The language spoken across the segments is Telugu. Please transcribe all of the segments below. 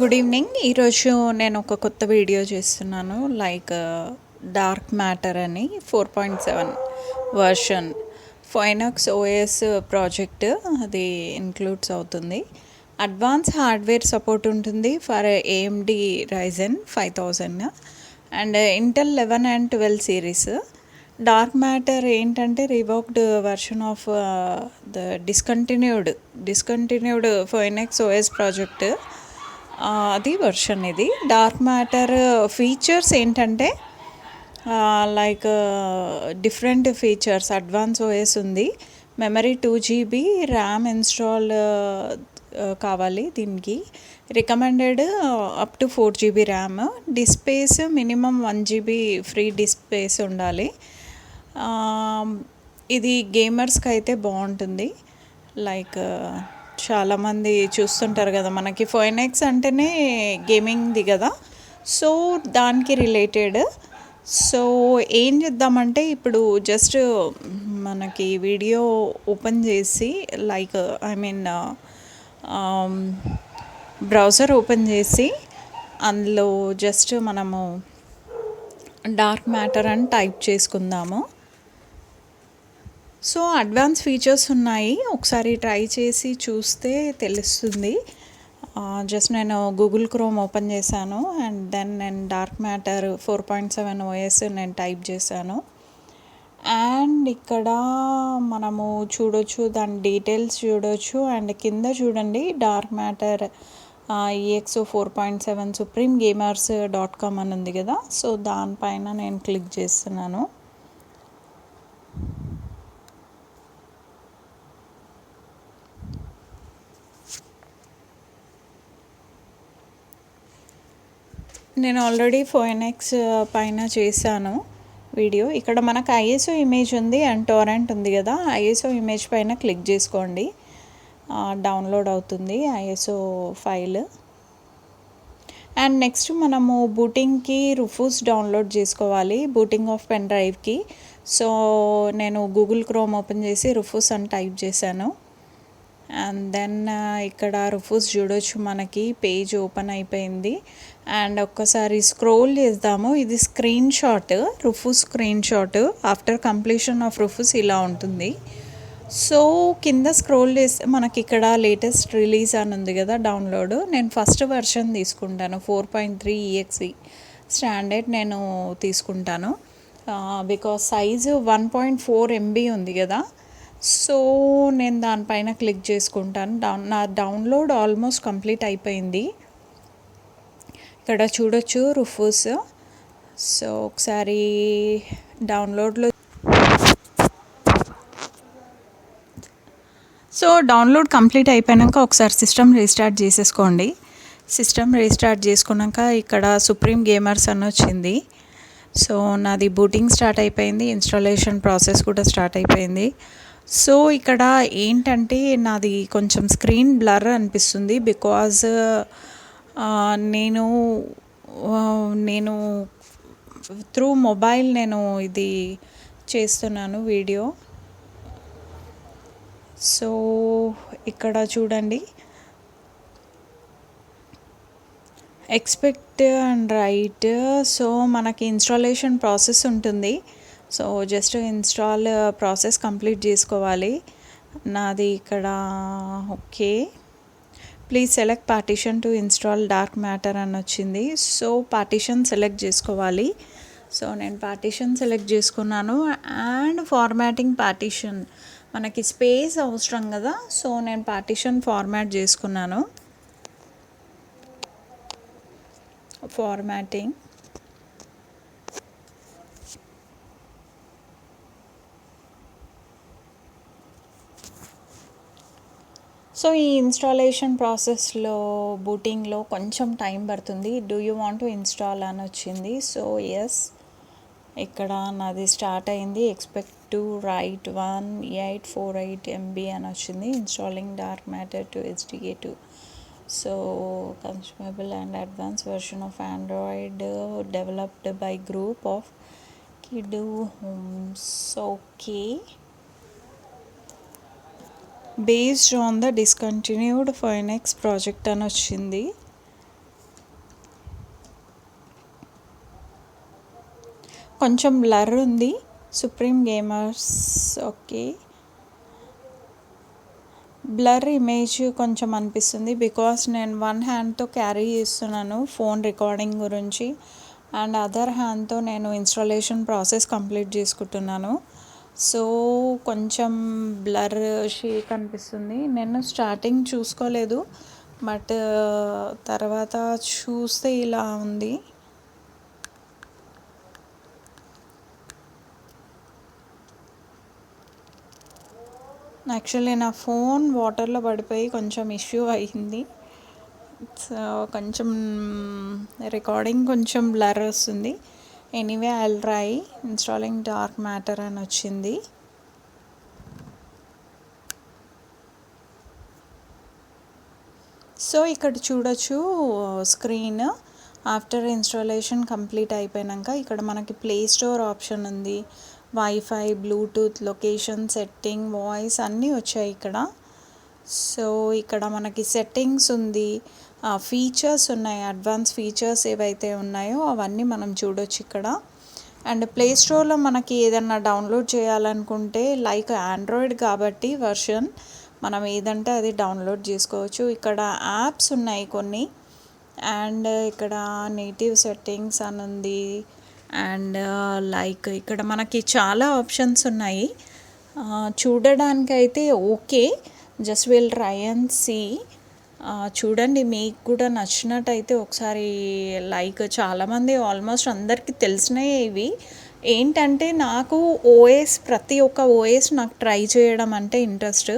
గుడ్ ఈవినింగ్ ఈరోజు నేను ఒక కొత్త వీడియో చేస్తున్నాను. లైక్ డార్క్ మ్యాటర్ అని four point seven version Phoenix OS project అది ఇన్క్లూడ్స్ అవుతుంది. అడ్వాన్స్ హార్డ్వేర్ సపోర్ట్ ఉంటుంది for AMD Ryzen five thousand and Intel eleven and twelve series dark matter ఏంటంటే revoked version of the discontinued discontinued Phoenix OS project అది వర్షన్ ఇది. డార్క్ మ్యాటర్ ఫీచర్స్ ఏంటంటే like different features advance OS ఉంది. Memory two GB RAM install కావాలి దీనికి. Recommended up to four GB RAM disk space minimum one GB free disk space ఉండాలి. ఇది గేమర్స్కి అయితే బాగుంటుంది. లైక్ చాలామంది చూస్తుంటారు కదా మనకి ఫైనెక్స్ అంటేనే గేమింగ్ది కదా. సో దానికి రిలేటెడ్ సో ఏం చేద్దామంటే ఇప్పుడు జస్ట్ మనకి వీడియో ఓపెన్ చేసి like I mean browser open చేసి అందులో జస్ట్ మనము డార్క్ మ్యాటర్ అని టైప్ చేసుకుందాము. సో అడ్వాన్స్ ఫీచర్స్ ఉన్నాయి. ఒకసారి ట్రై చేసి చూస్తే తెలుస్తుంది. జస్ట్ నేను గూగుల్ క్రోమ్ ఓపెన్ చేశాను. అండ్ దెన్ నేను dark matter four point seven OS నేను టైప్ చేశాను. అండ్ ఇక్కడ మనము చూడొచ్చు దాని డీటెయిల్స్ చూడొచ్చు. అండ్ కింద చూడండి dark matter EX four point seven supreme gamers dot com అని ఉంది కదా. సో దానిపైన నేను క్లిక్ చేస్తున్నాను. నేను ఆల్రెడీ ఫోయినెక్స్ uh, పైన చేశాను వీడియో ఇక్కడ మనకు ఐఎస్ఓ ఇమేజ్ ఉంది అండ్ టోరెంట్ ఉంది కదా. ఐఎస్ఓ ఇమేజ్ పైన క్లిక్ చేసుకోండి. డౌన్లోడ్ అవుతుంది ఐఎస్ఓ ఫైల్ అండ్ నెక్స్ట్ మనము బూటింగ్కి రుఫూస్ డౌన్లోడ్ చేసుకోవాలి బూటింగ్ ఆఫ్ పెన్ డ్రైవ్కి సో నేను గూగుల్ క్రోమ్ ఓపెన్ చేసి రుఫూస్ అని టైప్ చేశాను. అండ్ దెన్ uh, ఇక్కడ రుఫూస్ చూడొచ్చు మనకి. పేజ్ ఓపెన్ అయిపోయింది. అండ్ ఒక్కసారి స్క్రోల్ చేద్దాము. ఇది screenshot Rufus screenshot after completion of Rufus ఇలా ఉంటుంది. సో కింద స్క్రోల్ చేస్తే మనకి ఇక్కడ లేటెస్ట్ రిలీజ్ అని ఉంది కదా డౌన్లోడ్ నేను ఫస్ట్ వెర్షన్ తీసుకుంటాను. Four point three EXE standard నేను తీసుకుంటాను. Because size one point four MB ఉంది కదా. సో నేను దానిపైన క్లిక్ చేసుకుంటాను. డౌన్ నా డౌన్లోడ్ ఆల్మోస్ట్ కంప్లీట్ అయిపోయింది. ఇక్కడ చూడొచ్చు రుఫూస్ సో ఒకసారి డౌన్లోడ్లో సో డౌన్లోడ్ కంప్లీట్ అయిపోయాక ఒకసారి సిస్టమ్ రీస్టార్ట్ చేసేసుకోండి. సిస్టమ్ రీస్టార్ట్ చేసుకున్నాక ఇక్కడ సుప్రీం గేమర్స్ అని వచ్చింది. సో నాది బూటింగ్ స్టార్ట్ అయిపోయింది. ఇన్స్టాలేషన్ ప్రాసెస్ కూడా స్టార్ట్ అయిపోయింది. సో ఇక్కడ ఏంటంటే నాది కొంచెం స్క్రీన్ బ్లర్ అనిపిస్తుంది బికాజ్ నేను నేను త్రూ మొబైల్ నేను ఇది చేస్తున్నాను వీడియో. సో ఇక్కడ చూడండి. ఎక్స్పెక్ట్ అండ్ రైట్ సో మనకి ఇన్స్టాలేషన్ ప్రాసెస్ ఉంటుంది. So just install process complete చేసుకోవాలి. నాది ఇక్కడ okay. Please select partition to install dark matter అని వచ్చింది. సో పార్టీషన్ సెలెక్ట్ చేసుకోవాలి. సో నేను పార్టీషన్ సెలెక్ట్ చేసుకున్నాను. And formatting partition. మనకి స్పేస్ అవసరం కదా సో నేను పార్టీషన్ ఫార్మాట్ చేసుకున్నాను. ఫార్మాటింగ్. సో ఈ ఇన్స్టాలేషన్ ప్రాసెస్లో బూటింగ్లో కొంచెం టైం పడుతుంది. Do you want to install అని వచ్చింది. సో ఎస్ ఇక్కడ నాది స్టార్ట్ అయింది. Expect to write one eight four eight MB అని వచ్చింది. Installing dark matter to HDA two so consumable and advance version of Android developed by group of kiddo homes okay based on the discontinued Phoenix project అని వచ్చింది. కొంచెం బ్లర్ ఉంది. Supreme gamers okay blur image కొంచెం అనిపిస్తుంది బికాస్ నేను వన్ హ్యాండ్తో క్యారీ చేస్తున్నాను ఫోన్ రికార్డింగ్ గురించి. అండ్ అదర్ హ్యాండ్తో నేను ఇన్స్టాలేషన్ ప్రాసెస్ కంప్లీట్ చేసుకుంటున్నాను. సో కొంచెం బ్లర్ షేక్ అనిపిస్తుంది నేను స్టార్టింగ్ చూసుకోలేదు బట్ uh, తర్వాత చూస్తే ఇలా ఉంది. యాక్చువల్లీ నా ఫోన్ వాటర్లో పడిపోయి కొంచెం ఇష్యూ అయ్యింది. సో కొంచెం రికార్డింగ్ కొంచెం బ్లర్ వస్తుంది. Anyway I'll try installing dark matter అని వచ్చింది. సో ఇక్కడ చూడొచ్చు స్క్రీన్ ఆఫ్టర్ ఇన్స్టాలేషన్ కంప్లీట్ అయిపోయాక ఇక్కడ మనకి ప్లే స్టోర్ ఆప్షన్ ఉంది. Wifi bluetooth location setting voice అన్నీ వచ్చాయి ఇక్కడ. సో ఇక్కడ మనకి సెట్టింగ్స్ ఉంది. ఫీచర్స్ ఉన్నాయి అడ్వాన్స్ ఫీచర్స్ ఏవైతే ఉన్నాయో అవన్నీ మనం చూడొచ్చు ఇక్కడ. అండ్ ప్లే స్టోర్లో మనకి ఏదన్నా డౌన్లోడ్ చేయాలనుకుంటే లైక్ ఆండ్రాయిడ్ కాబట్టి వర్షన్ మనం ఏదంటే అది డౌన్లోడ్ చేసుకోవచ్చు. ఇక్కడ యాప్స్ ఉన్నాయి కొన్ని. అండ్ ఇక్కడ నేటివ్ సెట్టింగ్స్ అని ఉంది అండ్ లైక్ ఇక్కడ మనకి చాలా ఆప్షన్స్ ఉన్నాయి. చూడడానికి అయితే okay just will try and see చూడండి మీకు కూడా నచ్చినట్టయితే ఒకసారి లైక్ చాలామంది ఆల్మోస్ట్ అందరికీ తెలిసినాయి ఇవి. ఏంటంటే నాకు ఓఎస్ ప్రతి ఒక్క ఓఎస్ నాకు ట్రై చేయడం అంటే ఇంట్రెస్ట్.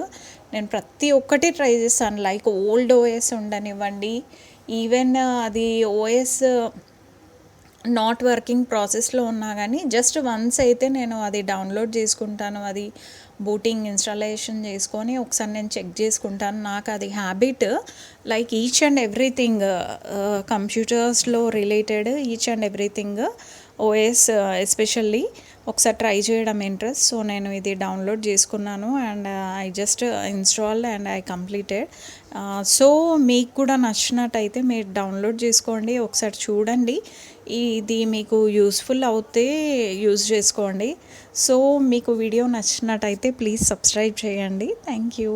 నేను ప్రతి ఒక్కటి ట్రై చేస్తాను. లైక్ ఓల్డ్ ఓఎస్ ఉండనివ్వండి ఈవెన్ అది ఓఎస్ నాట్ వర్కింగ్ ప్రాసెస్లో ఉన్నా కానీ జస్ట్ వన్స్ అయితే నేను అది డౌన్లోడ్ చేసుకుంటాను అది బూటింగ్ ఇన్స్టాలేషన్ చేసుకొని ఒకసారి నేను చెక్ చేసుకుంటాను. నాకు అది habit like each and everything కంప్యూటర్స్లో related each and everything OS especially ఒకసారి ట్రై చేయడం ఇంట్రెస్ట్ సో నేను ఇది డౌన్లోడ్ చేసుకున్నాను and I just install and I completed so మీకు కూడా నచ్చినట్టయితే మీరు డౌన్లోడ్ చేసుకోండి. ఒకసారి చూడండి. ఇది మీకు యూస్ఫుల్ అవుతే యూజ్ చేసుకోండి. సో మీకు వీడియో నచ్చినట్టయితే ప్లీజ్ సబ్స్క్రైబ్ చేయండి. Thank you